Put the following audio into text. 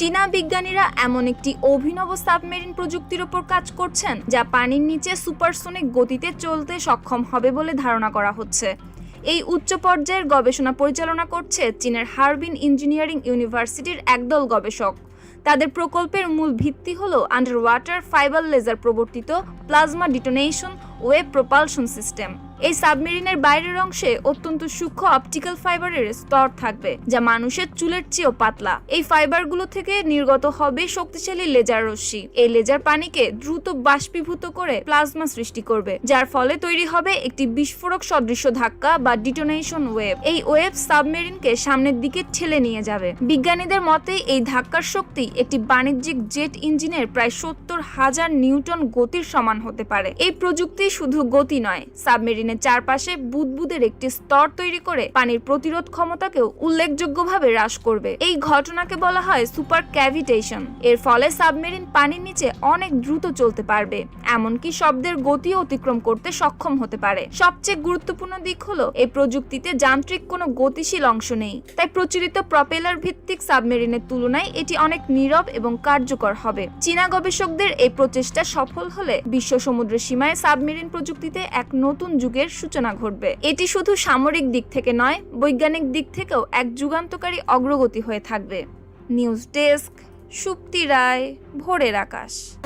চীনা বিজ্ঞানীরা এমন একটি অভিনব সাবমেরিন প্রযুক্তির উপর কাজ করছেন, যা পানির নিচে সুপারসোনিক গতিতে চলতে সক্ষম হবে বলে ধারণা করা হচ্ছে। এই উচ্চ পর্যায়ের গবেষণা পরিচালনা করছে চীনের হারবিন ইঞ্জিনিয়ারিং ইউনিভার্সিটির একদল গবেষক। তাদের প্রকল্পের মূল ভিত্তি হল আন্ডার ওয়াটার ফাইবার লেজার প্রবর্তিত plasma detonation wave propulsion system. এই সাবমেরিনের বাইরের অংশে অত্যন্ত সূক্ষ্ম অপটিক্যাল ফাইবারের স্তর থাকবে, যা মানুষের চুলের চেয়েও পাতলা। এই ফাইবারগুলো থেকে নির্গত হবে শক্তিশালী লেজার রশ্মি। এই লেজার পানিকে দ্রুত বাষ্পীভূত করে প্লাজমা সৃষ্টি করবে, যার ফলে তৈরি হবে একটি বিস্ফোরক সদৃশ ধাক্কা বা ডিটোনেশন ওয়েভ এই ওয়েভ সাবমেরিনকে সামনের দিকে ঠেলে নিয়ে যাবে। বিজ্ঞানীদের মতে, এই ধাক্কার শক্তি একটি বাণিজ্যিক জেট ইঞ্জিনের প্রায় সত্তর হাজার নিউটন গতির সমান হতে পারে। এই প্রযুক্তি শুধু গতি নয়, সাবমেরিনের চারপাশে বুদবুদের একটি স্তর তৈরি করে পানির প্রতিরোধ ক্ষমতাকেও উল্লেখযোগ্যভাবে হ্রাস করবে। এই ঘটনাকে বলা হয় সুপার ক্যাভিটেশন এর ফলে সাবমেরিন পানির নিচে অনেক দ্রুত চলতে পারবে, এমনকি শব্দের গতি অতিক্রম করতে সক্ষম হতে পারে। সবচেয়ে গুরুত্বপূর্ণ দিক হলো এই প্রযুক্তিতে যান্ত্রিক কোনো গতিশীল অংশ নেই, তাই প্রচলিত প্রপেলার ভিত্তিক সাবমেরিনের তুলনায় এটি অনেক নীরব এবং কার্যকর হবে। চীনা গবেষকদের এই প্রচেষ্টা সফল হলে বিশ্ব সমুদ্র সীমায় সাবমেরিন প্রযুক্তিতে এক নতুন যুগের সূচনা ঘটবে। এটি শুধু সামরিক দিক থেকে নয়, বৈজ্ঞানিক দিক থেকেও এক যুগান্তকারী অগ্রগতি হয়ে থাকবে। নিউজ ডেস্ক, সুপ্তি রায়, ভোরের আকাশ।